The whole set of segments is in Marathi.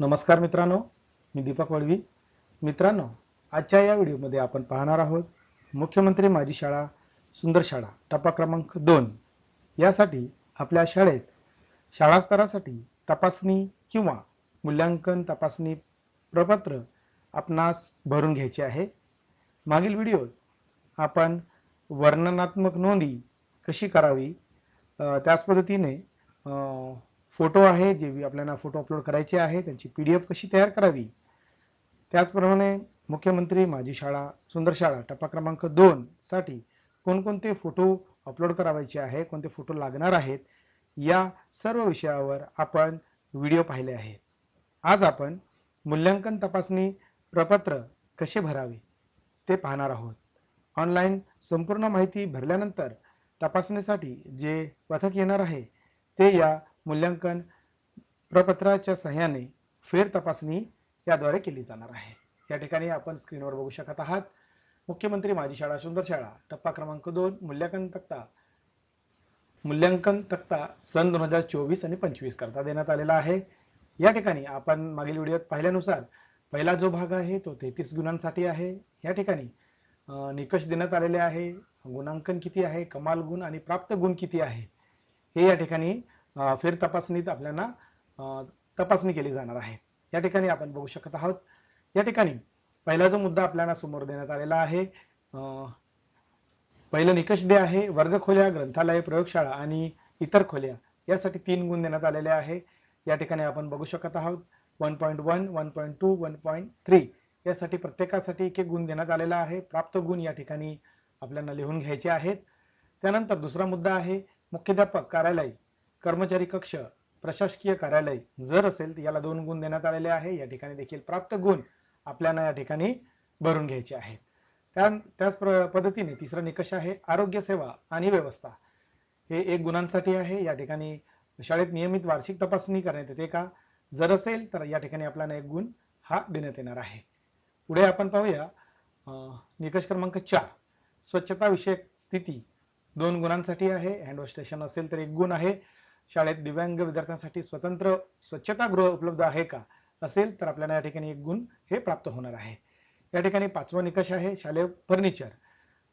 नमस्कार मित्रांनो मी दीपक वळवी. मित्रांनो आजच्या या व्हिडिओमध्ये आपण पाहणार आहोत मुख्यमंत्री माझी शाळा सुंदर शाळा टप्पा क्रमांक दोन. यासाठी आपल्या शाळेत शाळा स्तरासाठी तपासणी किंवा मूल्यांकन तपासणी प्रपत्र आपणास भरून घ्यायचे आहे. मागील व्हिडिओत आपण वर्णनात्मक नोंदी कशी करावी त्याच पद्धतीने फोटो आहे जे आपल्याला फोटो अपलोड करायचे आहे त्यांची पी डी एफ कशी तयार करावी? त्याचप्रमाणे मुख्यमंत्री माझी शाळा सुंदर शाळा टप्पा क्रमांक दोन साठी कोणकोणते फोटो अपलोड करावायचे आहे कोणते फोटो लागणार आहेत या सर्व विषयावर आपण व्हिडिओ पाहिले आहेत. आज आपण मूल्यांकन तपासणी प्रपत्र कसे भरावे ते पाहणार आहोत. ऑनलाईन संपूर्ण माहिती भरल्यानंतर तपासणीसाठी जे पथक येणार आहे ते या मूल्यांकन प्रपत्राच्या सहाय्याने फेर तपासणी याद्वारे केली जाणार आहे. या ठिकाणी आपण स्क्रीनवर बघू शकत आहात मुख्यमंत्री माझी शाळा सुंदर शाळा टप्पा क्रमांक दोन मूल्यांकन तक्ता. मूल्यांकन तक्ता सन दोन हजार चोवीस आणि पंचवीस करता देण्यात आलेला आहे. या ठिकाणी आपण मागील व्हिडिओत पाहिल्यानुसार पहिला जो भाग आहे तो तेहतीस गुणांसाठी आहे. या ठिकाणी निकष देण्यात आलेले आहे. गुणांकन किती आहे? कमाल गुण आणि प्राप्त गुण किती आहे? हे या ठिकाणी फेर तपासणीत आपल्याला तपासणी केली जाणार आहे. या ठिकाणी आपण बघू शकत आहोत. या ठिकाणी पहिला जो मुद्दा आपल्याला समोर देण्यात आलेला आहे पहिलं निकष दे आहे वर्गखोल्या ग्रंथालय प्रयोगशाळा आणि इतर खोल्या यासाठी तीन गुण देण्यात आलेले आहे. या ठिकाणी आपण बघू शकत आहोत one point one one point two one point three यासाठी प्रत्येकासाठी एक एक गुण देण्यात आलेला आहे. प्राप्त गुण या ठिकाणी आपल्याला लिहून घ्यायचे आहेत. त्यानंतर दुसरा मुद्दा आहे मुख्याध्यापक कार्यालय. कर्मचारी कक्ष प्रशासकीय कार्यालय जर असेल तर याला दोन गुण देण्यात आलेले आहे. या ठिकाणी देखील प्राप्त गुण आपल्याला या ठिकाणी भरून घ्यायचे आहेत. त्या त्याच पद्धतीने तिसरा निकष आहे आरोग्य सेवा आणि व्यवस्था. हे एक गुणांसाठी आहे. या ठिकाणी शाळेत नियमित वार्षिक तपासणी करण्यात येते का? जर असेल तर या ठिकाणी आपल्याला एक गुण हा देण्यात येणार आहे. पुढे आपण पाहूया निकष क्रमांक चार. स्वच्छता विषयक स्थिती दोन गुणांसाठी आहे. हँडवॉश स्टेशन असेल तर एक गुण आहे. शाळेत दिव्यांग विद्यार्थ्यांसाठी स्वतंत्र स्वच्छतागृह उपलब्ध आहे का? असेल तर आपल्याला या ठिकाणी एक गुण हे प्राप्त होणार आहे. या ठिकाणी पाचवा निकष आहे शालेय फर्निचर.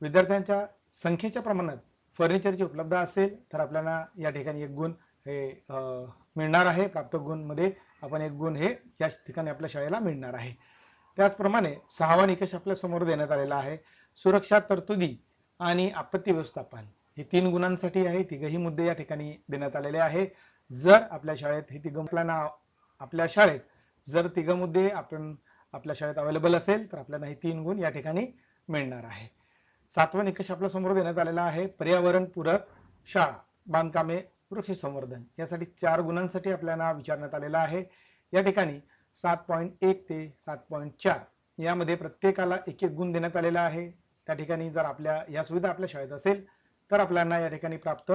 विद्यार्थ्यांच्या संख्येच्या प्रमाणात फर्निचरची उपलब्ध असेल तर आपल्याला या ठिकाणी एक गुण हे मिळणार आहे. प्राप्त गुणमध्ये आपण एक गुण हे या ठिकाणी आपल्या शाळेला मिळणार आहे. त्याचप्रमाणे सहावा निकष आपल्यासमोर देण्यात आलेला आहे. सुरक्षा तरतुदी आणि आपत्ती व्यवस्थापन. हे तीन गुणांसाठी आहे. तिघही मुद्दे या ठिकाणी देण्यात आलेले आहे. जर आपल्या शाळेत हे तिघ आपल्याला आपल्या शाळेत जर तिघ मुद्दे आपण आपल्या शाळेत अवेलेबल असेल तर आपल्याला हे तीन गुण या ठिकाणी मिळणार आहे. सातवा निकष आपल्यासमोर देण्यात आलेला आहे. पर्यावरणपूरक शाळा बांधकामे वृक्ष संवर्धन यासाठी चार गुणांसाठी आपल्याला विचारण्यात आलेला आहे. या ठिकाणी सात पॉईंट एक ते सात पॉईंट चार यामध्ये प्रत्येकाला एक एक गुण देण्यात आलेला आहे. त्या ठिकाणी जर आपल्या या सुविधा आपल्या शाळेत असेल तर आपल्याला या ठिकाणी प्राप्त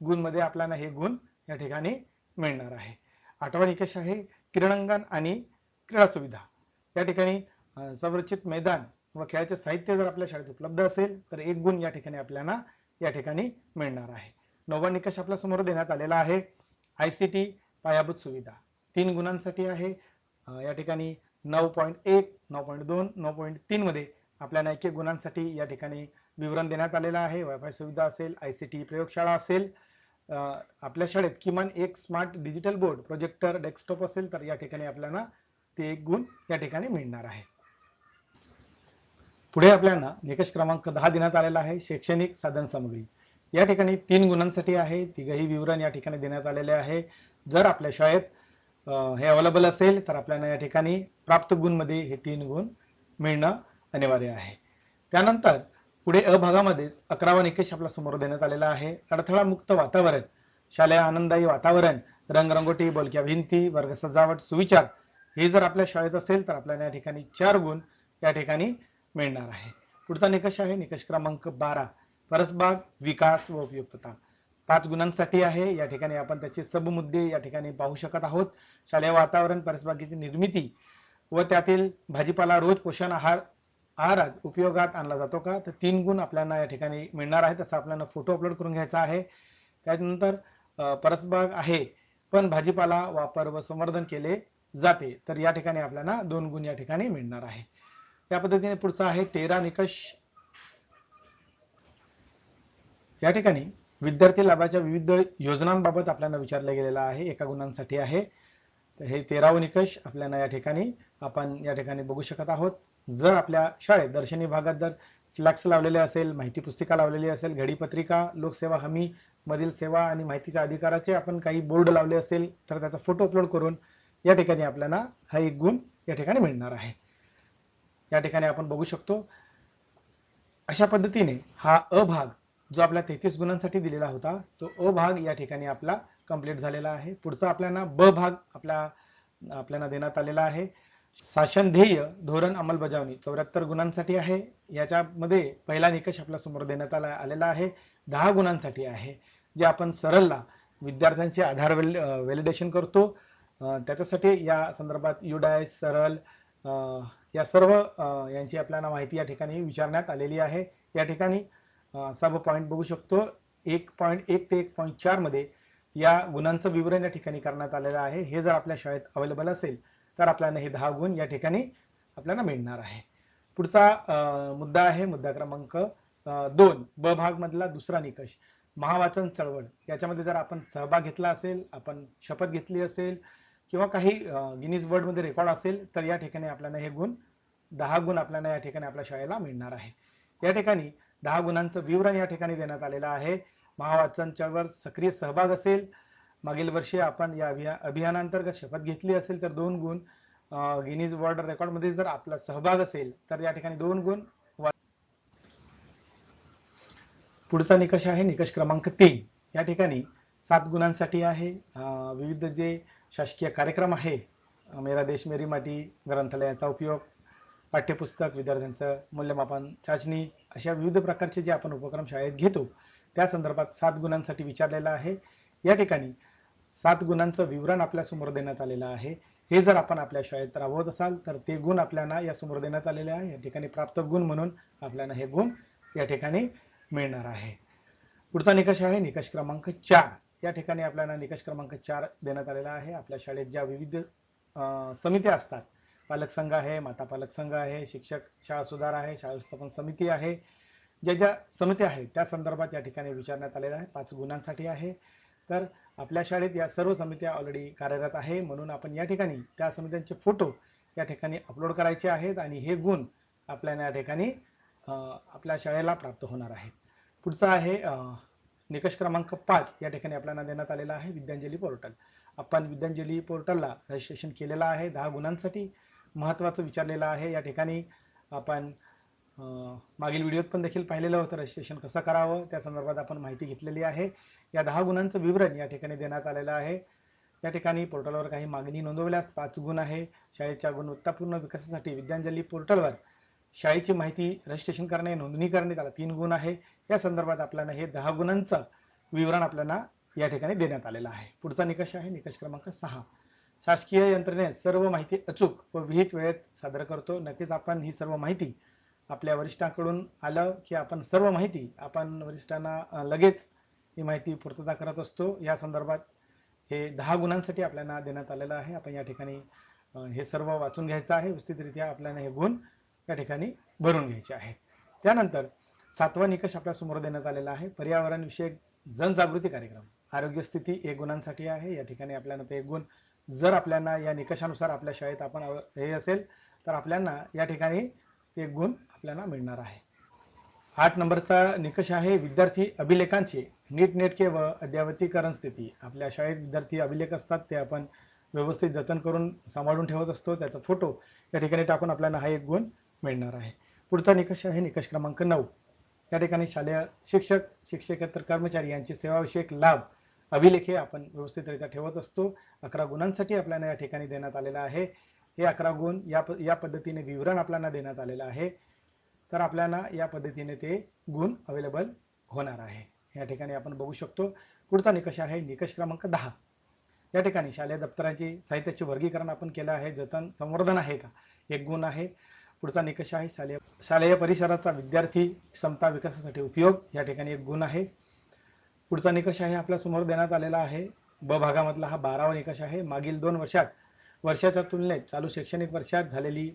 गुणमध्ये आपल्याला हे गुण या ठिकाणी मिळणार आहे. आठवा निकष आहे क्रीडांगण आणि क्रीडा सुविधा. या ठिकाणी संरचित मैदान व खेळाचे साहित्य जर आपल्या शाळेत उपलब्ध असेल तर एक गुण या ठिकाणी आपल्याला या ठिकाणी मिळणार आहे. नववा निकष आपल्यासमोर देण्यात आलेला आहे आय सी टी पायाभूत सुविधा. तीन गुणांसाठी आहे. या ठिकाणी नऊ पॉईंट एक नऊ पॉईंट दोन नऊ पॉईंट तीनमध्ये आपल्याला एक एक गुणांसाठी या ठिकाणी विवरण देण्यात आलेलं आहे. वायफाय सुविधा असेल आय सी टी प्रयोगशाळा असेल आपल्या शाळेत किमान एक smart digital board projector desktop असेल तर या ठिकाणी आपल्याला ते एक गुण या ठिकाणी मिळणार आहे. पुढे आपल्याला निकष क्रमांक दहा देण्यात आलेला आहे शैक्षणिक साधन सामग्री. या ठिकाणी तीन गुणांसाठी आहे तिघही विवरण या ठिकाणी देण्यात आलेले आहे. जर आपल्या शाळेत हे अवेलेबल असेल तर आपल्याला या ठिकाणी प्राप्त गुणमध्ये हे तीन गुण मिळणं अनिवार्य आहे. त्यानंतर पुढे अ भागामध्येच अकरावा निकष आपल्यासमोर देण्यात आलेला आहे. अडथळा मुक्त वातावरण शालेय आनंददायी वातावरण रंगरंगोटी बोलक्या भिंती वर्ग सजावट सुविचार हे जर आपल्या शाळेत असेल तर आपल्याला या ठिकाणी चार गुण या ठिकाणी मिळणार आहे. पुढचा निकष आहे निकष क्रमांक बारा परसबाग विकास व उपयुक्तता. पाच गुणांसाठी आहे. या ठिकाणी आपण त्याचे सबमुद्दे या ठिकाणी पाहू शकत आहोत. शालेय वातावरण परसबागेची निर्मिती व त्यातील भाजीपाला रोज पोषण आहार आहारात उपयोगात आणला जातो का? तर तीन गुण आपल्याला या ठिकाणी मिळणार आहे तसा आपल्याला फोटो अपलोड करून घ्यायचा आहे. त्यानंतर परसबाग आहे पण भाजीपाला वापर व संवर्धन केले जाते तर या ठिकाणी आपल्याला दोन गुण या ठिकाणी मिळणार आहे. त्या पद्धतीने पुढचा आहे तेरा निकष. या ठिकाणी विद्यार्थी लाभाच्या विविध योजनांबाबत आपल्याला विचारलं गेलेलं आहे एका गुणांसाठी आहे. तर हे तेरावं निकष आपल्याला या ठिकाणी आपण या ठिकाणी बघू शकत आहोत. जर आपल्या शाळेत दर्शनी भागात जर फ्लॅक्स लावलेले असेल माहिती पुस्तिका लावलेली असेल घडीपत्रिका लोकसेवा हमी मधील सेवा आणि माहितीच्या अधिकाराचे आपण काही बोर्ड लावले असेल तर त्याचा फोटो अपलोड करून या ठिकाणी आपल्याला हा एक गुण या ठिकाणी मिळणार आहे. या ठिकाणी आपण बघू शकतो अशा पद्धतीने हा अ भाग जो आपल्या तेहतीस गुणांसाठी दिलेला होता तो अ भाग या ठिकाणी आपला कंप्लीट झालेला आहे. पुढचा आपल्याला ब भाग आपला आपल्याला देण्यात आलेला आहे. शासन ध्येय धोरण अंमलबजावणी चौऱ्याहत्तर गुणांसाठी आहे. याच्यामध्ये पहिला निकष आपल्यासमोर देण्यात आला आलेला आहे. दहा गुणांसाठी आहे. जे आपण सरळला विद्यार्थ्यांचे आधार वेल व्हॅलिडेशन करतो. त्याच्यासाठी या संदर्भात युडाय सरल या सर्व यांची आपल्याला माहिती या ठिकाणी विचारण्यात आलेली आहे. या ठिकाणी सब पॉईंट बघू शकतो. एक पॉईंट एक ते एक पॉईंट चारमध्ये या गुणांचं विवरण या ठिकाणी करण्यात आलेलं आहे. हे जर आपल्या शाळेत अवेलेबल असेल तर आपल्याला हे दहा गुण या ठिकाणी आपल्याला मिळणार आहे. पुढचा मुद्दा आहे मुद्दा क्रमांक दोन ब भाग मधला दुसरा निकष. महावाचन चळवळ. याच्यामध्ये जर आपण सहभाग घेतला असेल आपण शपथ घेतली असेल किंवा काही गिनीज वर्ल्डमध्ये रेकॉर्ड असेल तर या ठिकाणी आपल्याला हे गुण दहा गुण आपल्याला या ठिकाणी आपल्या शाळेला मिळणार आहे. या ठिकाणी दहा गुणांचं विवरण या ठिकाणी देण्यात आलेलं आहे. महावाचन चळवळ सक्रिय सहभाग असेल मागील वर्षी आपण या अभिया अभियानांतर्गत शपथ घेतली असेल तर दोन गुण गिनीज वर्ल्ड रेकॉर्डमध्ये जर आपला सहभाग असेल तर या ठिकाणी दोन गुण पुढचा निकष आहे निकष क्रमांक तीन. या ठिकाणी सात गुणांसाठी आहे. विविध जे शासकीय कार्यक्रम आहे मेरा देश मेरी माटी ग्रंथालयाचा उपयोग पाठ्यपुस्तक विद्यार्थ्यांचं मूल्यमापन चाचणी अशा विविध प्रकारचे जे आपण उपक्रम शाळेत घेतो त्या संदर्भात सात गुणांसाठी विचारलेला आहे. या ठिकाणी सात गुणांचं विवरण आपल्यासमोर देण्यात आलेलं आहे. हे जर आपण आपल्या शाळेत राबवत असाल तर ते गुण आपल्याला या समोर देण्यात आलेले आहे. या ठिकाणी प्राप्त गुण म्हणून आपल्याला हे गुण या ठिकाणी मिळणार आहे. पुढचा निकष आहे निकष क्रमांक चार. या ठिकाणी आपल्याला निकष क्रमांक चार देण्यात आलेला आहे. आपल्या शाळेत ज्या विविध समित्या असतात पालक संघ आहे माता पालक संघ आहे शिक्षक शाळा सुधार आहे शाळा व्यवस्थापन समिती आहे ज्या ज्या समित्या आहेत त्या संदर्भात या ठिकाणी विचारण्यात आलेलं आहे पाच गुणांसाठी आहे. तर आपल्या शाळेत या सर्व समित्या ऑलरेडी कार्यरत आहे. म्हणून आपण या ठिकाणी त्या समित्यांचे फोटो या ठिकाणी अपलोड करायचे आहेत आणि हे गुण आपल्याला या ठिकाणी आपल्या शाळेला प्राप्त होणार आहेत. पुढचा आहे निकष क्रमांक पाच या ठिकाणी आपल्याला देण्यात आलेला आहे विद्यांजली पोर्टल आपण विद्यांजली पोर्टलला रजिस्ट्रेशन केलेलं आहे. दहा गुणांसाठी महत्त्वाचं विचारलेलं आहे. या ठिकाणी आपण मागील व्हिडिओत पण देखील पाहिलेलं होतं रजिस्ट्रेशन कसं करावं त्या संदर्भात आपण माहिती घेतलेली आहे. या दहा गुणांचं विवरण या ठिकाणी देण्यात आलेलं आहे. या ठिकाणी पोर्टलवर काही मागणी नोंदवल्यास पाच गुण आहे. शाळेच्या गुणवत्तापूर्ण विकासासाठी विद्यांजली पोर्टलवर शाळेची माहिती रजिस्ट्रेशन करणे नोंदणी करणे त्याला तीन गुण आहे. या संदर्भात आपल्याला हे दहा गुणांचं विवरण आपल्याला या ठिकाणी देण्यात आलेलं आहे. पुढचा निकष आहे निकष क्रमांक सहा. शासकीय यंत्रणेत सर्व माहिती अचूक व विहित वेळेत सादर करतो. नक्कीच आपण ही सर्व माहिती आपल्या वरिष्ठांकडून आलं की आपण सर्व माहिती आपण वरिष्ठांना लगेच ही माहिती पूर्तता करत असतो. या संदर्भात हे दहा गुणांसाठी आपल्याला देण्यात आलेलं आहे. आपण या ठिकाणी हे सर्व वाचून घ्यायचं आहे. व्यवस्थितरित्या आपल्याला हे गुण या ठिकाणी भरून घ्यायचे आहे त्यानंतर सातवा निकष आपल्यासमोर देण्यात आलेला आहे. पर्यावरणविषयक जनजागृती कार्यक्रम. आरोग्य स्थिती एक गुणांसाठी आहे. या ठिकाणी आपल्याला ते एक गुण जर आपल्याला या निकषानुसार आपल्या शाळेत आपण अव- हे असेल तर आपल्याला या ठिकाणी एक गुण आपल्याला मिळणार आहे. आठ नंबरचा निकष आहे विद्यार्थी अभिलेखांची. नीटनेटके व अद्यावतीकरण स्थिती. आपल्या शाळेत विद्यार्थी अभिलेख असतात ते आपण व्यवस्थित जतन करून सांभाळून ठेवत असतो. त्याचा फोटो या ठिकाणी टाकून आपल्याला हा एक गुण मिळणार आहे. पुढचा निकष आहे निकष क्रमांक नऊ. या ठिकाणी शालेय शिक्षक शिक्षकेतर कर्मचारी यांचे सेवाविषयक लाभ अभिलेखे आपण व्यवस्थितरित्या ठेवत असतो. अकरा गुणांसाठी आपल्याला या ठिकाणी देण्यात आलेलं आहे. हे अकरा गुण या प या पद्धतीने विवरण आपल्याला देण्यात आलेलं आहे. तर आपल्याला या पद्धतीने ते गुण अवेलेबल होणार आहे. या ठिकाणी आपण बघू शकतो पुढचा निकष आहे निकष क्रमांक दहा. या ठिकाणी शालेय दप्तराचे साहित्याचे वर्गीकरण आपण केलं आहे जतन संवर्धन आहे का? एक गुण आहे. पुढचा निकष आहे शालेय शालेय परिसराचा विद्यार्थी क्षमता विकासासाठी उपयोग या ठिकाणी एक गुण आहे. पुढचा निकष आहे आपल्यासमोर देण्यात आलेला आहे ब भागामधला हा बारावा निकष आहे. मागील दोन वर्षात वर्षाच्या तुलनेत चालू शैक्षणिक वर्षात झालेली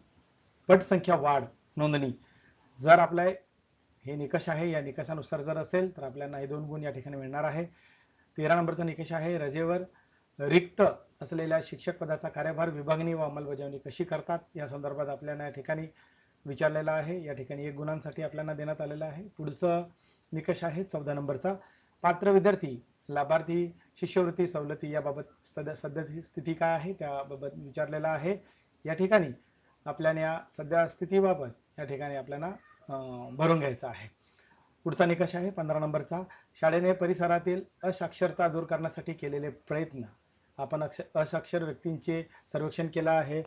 पटसंख्या वाढ नोंदणी जर आपलं हे निकष आहे या निकषानुसार जर असेल तर आपल्याला हे दोन गुण या ठिकाणी मिळणार आहे. तेरा नंबरचा निकष आहे रजेवर रिक्त असलेल्या शिक्षक पदाचा कार्यभार विभागणी व अंमलबजावणी कशी करतात या संदर्भात आपल्याला या ठिकाणी विचारलेला आहे. या ठिकाणी एक गुणांसाठी आपल्याला देण्यात आलेलं आहे. पुढचं निकष आहे चौदा नंबरचा. पात्र विद्यार्थी लाभार्थी शिष्यवृत्ती सवलती याबाबत सध्या सद्य स्थिती काय आहे त्याबाबत विचारलेलं आहे. या ठिकाणी आपल्याला या सध्या स्थितीबाबत या ठिकाणी आपल्याला भरून घ्यायचा आहे. पुढचा निकष आहे पंधरा नंबरचा. शाळेने परिसरातील असाक्षरता दूर करण्यासाठी केलेले प्रयत्न. आपण अक्ष असाक्षर व्यक्तींचे सर्वेक्षण केलं आहे.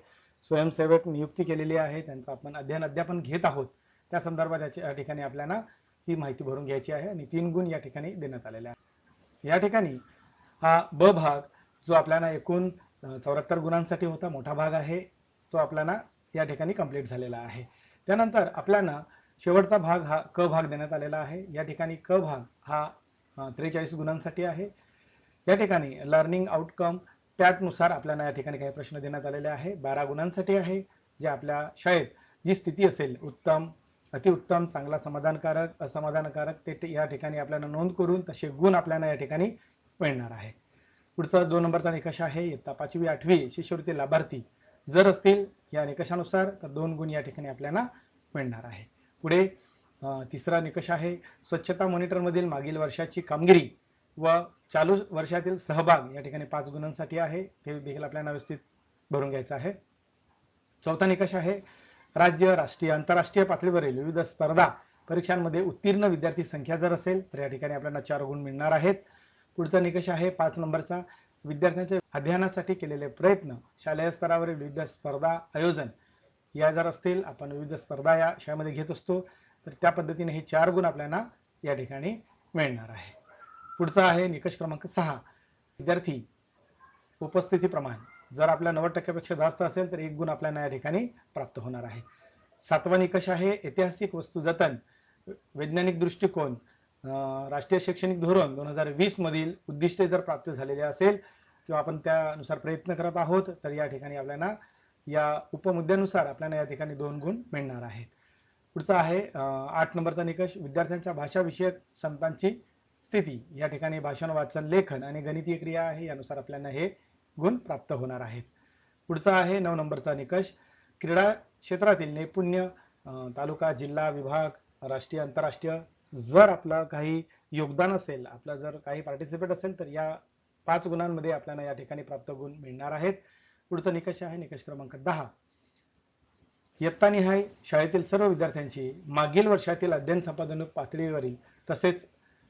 स्वयंसेवक नियुक्ती केलेली आहे. त्यांचं आपण अध्ययन अध्यापन घेत आहोत. त्या संदर्भात याच्या या ठिकाणी आपल्याला ही माहिती भरून घ्यायची आहे आणि तीन गुण या ठिकाणी देण्यात आलेले आहे या ठिकाणी हा ब भाग जो आपल्याला एकूण चौऱ्याहत्तर गुणांसाठी होता मोठा भाग आहे तो आपल्याला या ठिकाणी कंप्लीट झालेला आहे. त्यानंतर आपल्याला शेवटचा भाग हा क भाग देण्यात आलेला आहे. या ठिकाणी क भाग हा त्रेचाळीस गुणांसाठी आहे. या ठिकाणी लर्निंग आउटकम पॅटनुसार आपल्याला या ठिकाणी काही प्रश्न देण्यात आलेले आहे. बारा गुणांसाठी आहे जे आपल्या शाळेत जी स्थिती असेल उत्तम अतिउत्तम चांगला समाधानकारक असमाधानकारक ते ते या ठिकाणी आपल्याला नोंद करून तसे गुण आपल्याला या ठिकाणी मिळणार आहे. पुढचा दोन नंबरचा निकष आहे इयत्ता पाचवी आठवी शिष्यवृत्ती लाभार्थी. जर असतील या निकषानुसार तर दोन गुण या ठिकाणी आपल्याला मिळणार आहे. पुढे तिसरा निकष आहे स्वच्छता मॉनिटरमधील मागील वर्षाची कामगिरी व चालू वर्षातील सहभाग या ठिकाणी पाच गुणांसाठी आहे. ते देखील आपल्याला व्यवस्थित भरून घ्यायचं आहे. चौथा निकष आहे राज्य राष्ट्रीय आंतरराष्ट्रीय पातळीवरील विविध स्पर्धा परीक्षांमध्ये उत्तीर्ण विद्यार्थी संख्या जर असेल तर या ठिकाणी आपल्याला चार गुण मिळणार आहेत. पुढचा निकष आहे पाच नंबरचा विद्यार्थ्यांच्या अध्ययनासाठी केलेले प्रयत्न शालेय स्तरावरील विविध स्पर्धा आयोजन या जर असतील आपण विविध स्पर्धा या शाळेमध्ये घेत असतो. तर त्या पद्धतीने हे चार गुण आपल्याला या ठिकाणी मिळणार आहे. पुढचा आहे निकष क्रमांक सहा. विद्यार्थी उपस्थिती प्रमाण. जर आपल्या नव्वद टक्क्यापेक्षा जास्त असेल तर एक गुण आपल्याला या ठिकाणी प्राप्त होणार आहे. सातवा निकष आहे ऐतिहासिक वस्तू जतन. वैज्ञानिक दृष्टिकोन. राष्ट्रीय शैक्षणिक धोरण दोन हजार वीसमधील उद्दिष्टे जर प्राप्त झालेले असेल किंवा आपण त्यानुसार प्रयत्न करत आहोत तर या ठिकाणी आपल्याला या उपमुद्द्यानुसार आपल्याला या ठिकाणी दोन गुण मिळणार आहेत. पुढचा आहे आठ नंबरचा निकष विद्यार्थ्यांच्या भाषाविषयक क्षमतांची स्थिती. या ठिकाणी भाषण वाचन लेखन आणि गणितीय क्रिया आहे यानुसार आपल्याला हे गुण प्राप्त होणार आहेत. पुढचा आहे नऊ नंबरचा निकष क्रीडा क्षेत्रातील नैपुण्य तालुका जिल्हा विभाग राष्ट्रीय आंतरराष्ट्रीय जर आपलं काही योगदान असेल आपलं जर काही पार्टिसिपेट असेल तर या पाच गुणांमध्ये आपल्याला या ठिकाणी प्राप्त गुण मिळणार आहेत. पुढचा निकष आहे निकष क्रमांक दहा. इयत्तानिहाय शाळेतील सर्व विद्यार्थ्यांची मागील वर्षातील अध्ययन संपादन पातळीवरील तसेच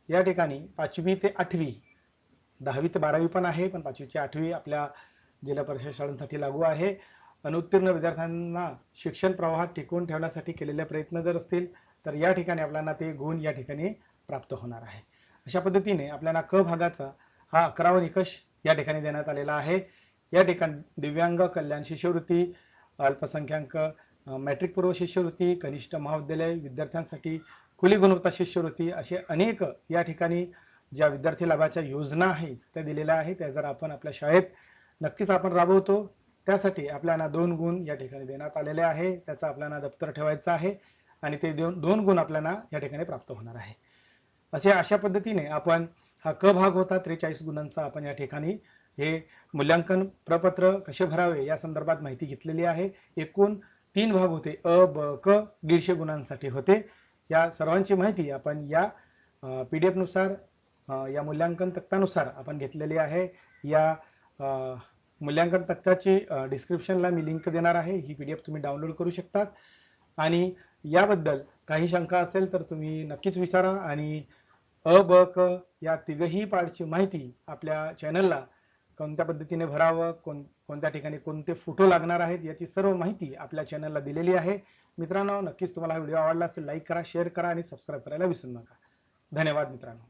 या ठिकाणी पाचवी ते आठवी दहावी ते बारावी पण आहे पण पाचवीची आठवी आपल्या जिल्हा परिषद शाळांसाठी लागू आहे. अनुत्तीर्ण विद्यार्थ्यांना शिक्षण प्रवाहात टिकवून ठेवण्यासाठी केलेले प्रयत्न जर असतील तर या ठिकाणी आपल्याला ते गुण या ठिकाणी प्राप्त होणार आहे. अशा पद्धतीने आपल्याला क भागाचा हा अकरावा निकष या ठिकाणी देण्यात आलेला आहे. या ठिकाणी दिव्यांग कल्याण शिष्यवृत्ती अल्पसंख्याक मॅट्रिक पूर्व शिष्यवृत्ती कनिष्ठ महाविद्यालय विद्यार्थ्यांसाठी खुली गुणवत्ता शिष्यवृत्ती असे अनेक या ठिकाणी ज्या विद्यार्थी लाभाच्या योजना आहेत त्या दिलेल्या आहेत. त्या जर आपण आपल्या शाळेत नक्कीच आपण राबवतो त्यासाठी आपल्याला दोन गुण या ठिकाणी देण्यात आलेले आहे. त्याचा आपल्याला दप्तर ठेवायचा आहे. आणि ते दोन दोन गुण आपल्याला या ठिकाणी प्राप्त होणार आहे. असे अशा पद्धतीने आपण हा क भाग होता त्रेचाळीस गुणांचा आपण या ठिकाणी हे मूल्यांकन प्रपत्र कसे भरावे या संदर्भात माहिती घेतलेली आहे. एकूण तीन भाग होते अ ब क दीडशे गुणांसाठी होते. या सर्वांची माहिती आपण या पी डी एफनुसार या मूल्यांकन तक्त्यानुसार आपण घेतलेली आहे. या मूल्यांकन तक्त्याची डिस्क्रिप्शनला मी लिंक देणार आहे. ही पी डी एफ तुम्ही डाउनलोड करू शकतात. आणि याबद्दल काही शंका असेल तर तुम्ही नक्कीच विचारा आणि अ ब क या तिघही पार्टची माहिती आपल्या चॅनलला कोणत्या पद्धतीने भरावं कोण कोणत्या ठिकाणी कोणते फोटो लागणार आहेत याची सर्व माहिती आपल्या चॅनलला दिलेली आहे. मित्रांनो नक्कीच तुम्हाला हा व्हिडिओ आवडला असेल लाईक करा शेअर करा आणि सबस्क्राईब करायला विसरू नका. धन्यवाद मित्रांनो.